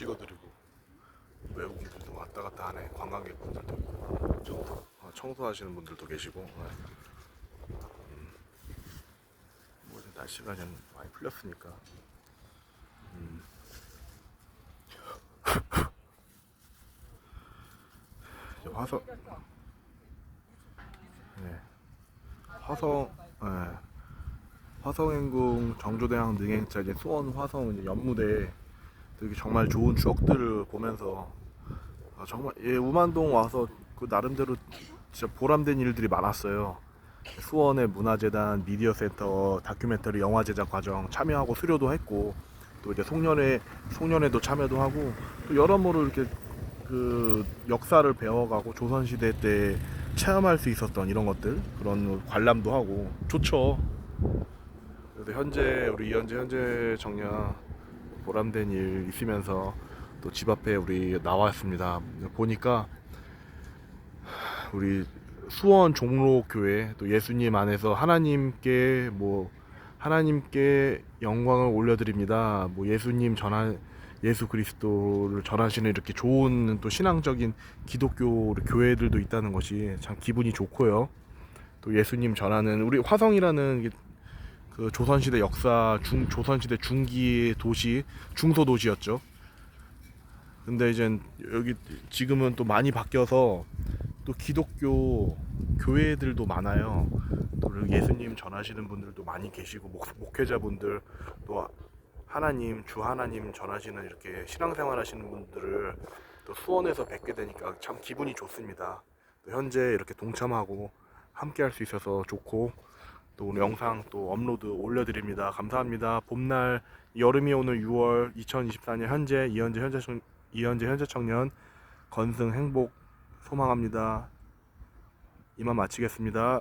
찍어드리고 외국인들도 왔다 갔다 하네 관광객분들도 있고 청소, 어, 청소하시는 분들도 계시고 네. 음. 뭐 날씨가 좀 많이 풀렸으니까 음. 화성 네. 화성 네. 화성행궁 정조대왕 능행차 이제 수원 화성 이제 연무대 되게 정말 좋은 추억들을 보면서 아, 정말 예 우만동 와서 그 나름대로 진짜 보람된 일들이 많았어요. 수원의 문화재단 미디어 센터 다큐멘터리 영화 제작 과정 참여하고 수료도 했고 또 이제 송년회 송년회도 참여도 하고 또 여러모로 이렇게 그 역사를 배워가고 조선 시대 때 체험할 수 있었던 이런 것들 그런 관람도 하고 좋죠. 그래도 현재 우리 이현재 현재 정년 보람된 일 있으면서 또 집 앞에 우리 나왔습니다. 보니까 우리 수원 종로교회 또 예수님 안에서 하나님께 뭐 하나님께 영광을 올려드립니다. 뭐 예수님 전하 예수 그리스도를 전하시는 이렇게 좋은 또 신앙적인 기독교 교회들도 있다는 것이 참 기분이 좋고요. 또 예수님 전하는 우리 화성이라는 그 조선시대 역사 중 조선시대 중기 도시 중소 도시였죠. 근데 이제 여기 지금은 또 많이 바뀌어서 또 기독교 교회들도 많아요. 또 예수님 전하시는 분들도 많이 계시고 목, 목회자분들 또 하나님 주 하나님 전하시는 이렇게 신앙생활 하시는 분들을 또 수원에서 뵙게 되니까 참 기분이 좋습니다. 또 현재 이렇게 동참하고 함께 할 수 있어서 좋고 또 오늘 영상 또 업로드 올려드립니다. 감사합니다. 봄날 여름이 오는 6월 2024년 현재 이현재 현재 청, 이현재 현재 청년 건승 행복 소망합니다. 이만 마치겠습니다.